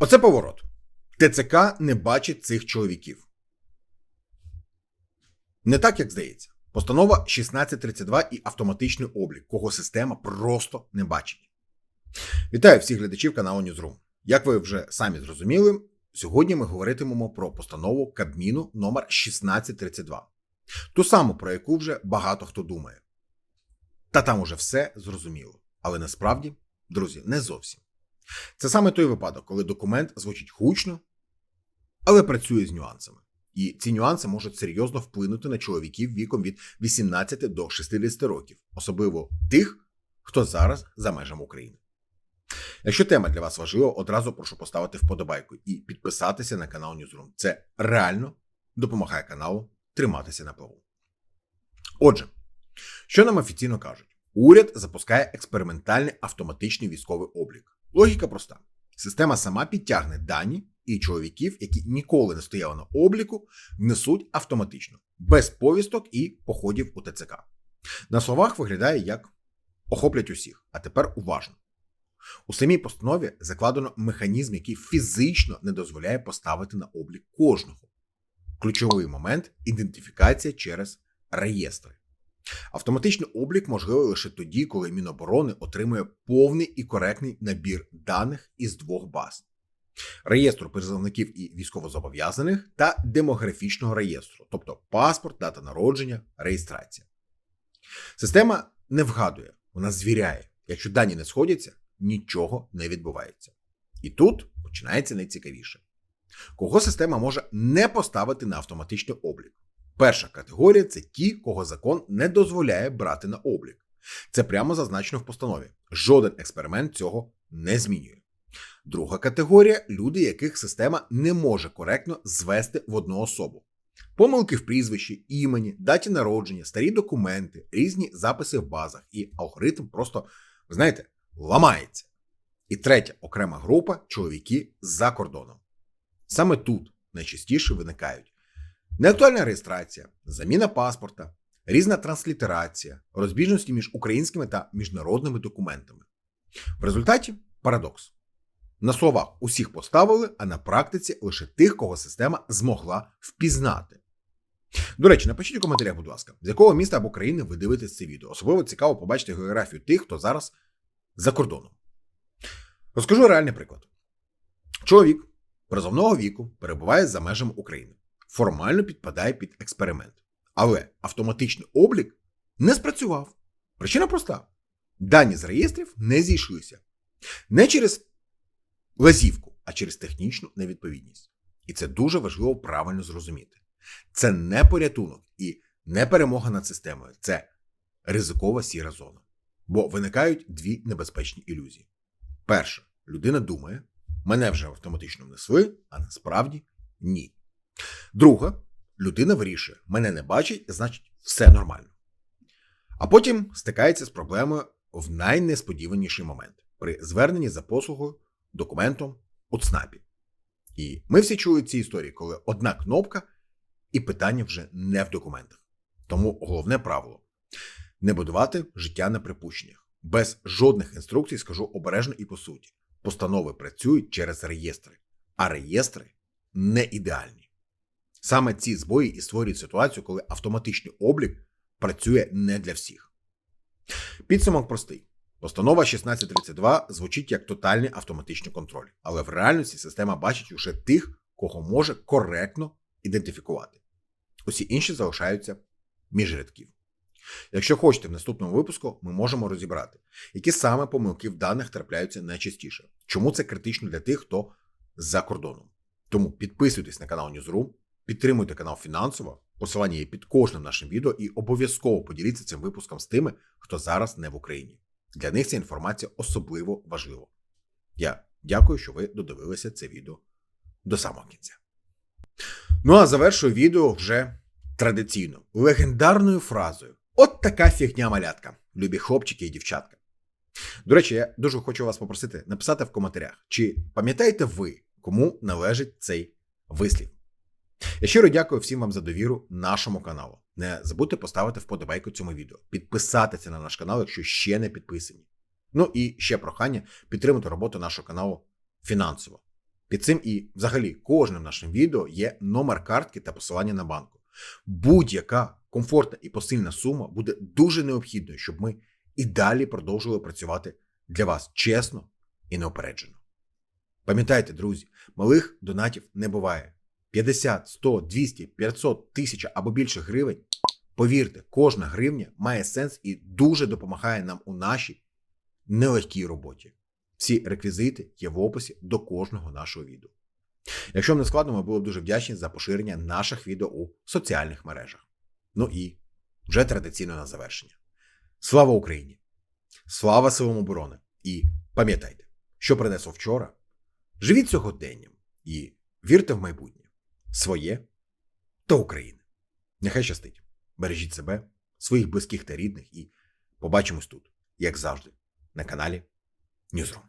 Оце поворот. ТЦК не бачить цих чоловіків. Не так, як здається. Постанова 1632 і автоматичний облік, кого система просто не бачить. Вітаю всіх глядачів каналу Newsroom. Як ви вже самі зрозуміли, сьогодні ми говоритимемо про постанову Кабміну номер 1632 ту саму, про яку вже багато хто думає. Та там уже все зрозуміло. Але насправді, друзі, не зовсім. Це саме той випадок, коли документ звучить гучно, але працює з нюансами. І ці нюанси можуть серйозно вплинути на чоловіків віком від 18 до 60 років, особливо тих, хто зараз за межами України. Якщо тема для вас важлива, одразу прошу поставити вподобайку і підписатися на канал Newsroom. Це реально допомагає каналу триматися на плаву. Отже, що нам офіційно кажуть? Уряд запускає експериментальний автоматичний військовий облік. Логіка проста: система сама підтягне дані, і чоловіків, які ніколи не стояли на обліку, внесуть автоматично, без повісток і походів у ТЦК. На словах виглядає як охоплять усіх, а тепер уважно. У самій постанові закладено механізм, який фізично не дозволяє поставити на облік кожного. Ключовий момент ідентифікація через реєстри. Автоматичний облік можливий лише тоді, коли Міноборони отримує повний і коректний набір даних із двох баз: реєстру призовників і військовозобов'язаних та демографічного реєстру, тобто паспорт, дата народження, реєстрація. Система не вгадує, вона звіряє. Якщо дані не сходяться, нічого не відбувається. І тут починається найцікавіше. Кого система може не поставити на автоматичний облік? Перша категорія це ті, кого закон не дозволяє брати на облік. Це прямо зазначено в постанові. Жоден експеримент цього не змінює. Друга категорія люди, яких система не може коректно звести в одну особу. Помилки в прізвищі, імені, даті народження, старі документи, різні записи в базах, і алгоритм просто, знаєте, ламається. І третя окрема група чоловіки за кордоном. Саме тут найчастіше виникають неактуальна реєстрація, заміна паспорта, різна транслітерація, розбіжності між українськими та міжнародними документами. В результаті парадокс. На словах усіх поставили, а на практиці лише тих, кого система змогла впізнати. До речі, напишіть у коментарях, будь ласка, з якого міста або країни ви дивитесь це відео. Особливо цікаво побачити географію тих, хто зараз за кордоном. Розкажу реальний приклад. Чоловік призовного віку перебуває за межами України, формально підпадає під експеримент. Але автоматичний облік не спрацював. Причина проста: дані з реєстрів не зійшлися. Не через лазівку, а через технічну невідповідність. І це дуже важливо правильно зрозуміти. Це не порятунок і не перемога над системою, це ризикова сіра зона. Бо виникають дві небезпечні ілюзії. Перша, людина думає, мене вже автоматично внесли, а насправді ні. Друга, людина вирішує, мене не бачить, значить, все нормально. А потім стикається з проблемою в найнесподіваніший момент при зверненні за послугою документом у ЦНАПі. І ми всі чули ці історії, коли одна кнопка і питання вже не в документах. Тому головне правило не будувати життя на припущеннях. Без жодних інструкцій скажу обережно і по суті. Постанови працюють через реєстри, а реєстри не ідеальні. Саме ці збої і створюють ситуацію, коли автоматичний облік працює не для всіх. Підсумок простий. Постанова 1632 звучить як тотальний автоматичний контроль, але в реальності система бачить лише тих, кого може коректно ідентифікувати. Усі інші залишаються між рядків. Якщо хочете в наступному випуску, ми можемо розібрати, які саме помилки в даних трапляються найчастіше, чому це критично для тих, хто за кордоном. Тому підписуйтесь на канал Newsroom, підтримуйте канал фінансово, посилання є під кожним нашим відео і обов'язково поділіться цим випуском з тими, хто зараз не в Україні. Для них ця інформація особливо важлива. Я дякую, що ви додивилися це відео до самого кінця. Ну а завершую відео вже традиційно, легендарною фразою: От така фігня малятка, любі хлопчики і дівчатка. До речі, я дуже хочу вас попросити написати в коментарях, чи пам'ятаєте ви, кому належить цей вислів. Я щиро дякую всім вам за довіру нашому каналу. Не забудьте поставити вподобайку цьому відео, підписатися на наш канал, якщо ще не підписані. Ну і ще прохання підтримати роботу нашого каналу фінансово. Під цим і взагалі кожним нашим відео є номер картки та посилання на банку. Будь-яка комфортна і посильна сума буде дуже необхідною, щоб ми і далі продовжували працювати для вас чесно і неопереджено. Пам'ятайте, друзі, малих донатів не буває. 50, 100, 200, 500, 1000 або більше гривень. Повірте, кожна гривня має сенс і дуже допомагає нам у нашій нелегкій роботі. Всі реквізити є в описі до кожного нашого відео. Якщо вам не складно, ми були б дуже вдячні за поширення наших відео у соціальних мережах. Ну і вже традиційно на завершення. Слава Україні! Слава силам оборони! І пам'ятайте, що принесло вчора. Живіть сьогоденням і вірте в майбутнє своє та України. Нехай щастить! Бережіть себе, своїх близьких та рідних, і побачимось тут, як завжди, на каналі Ньюзрум.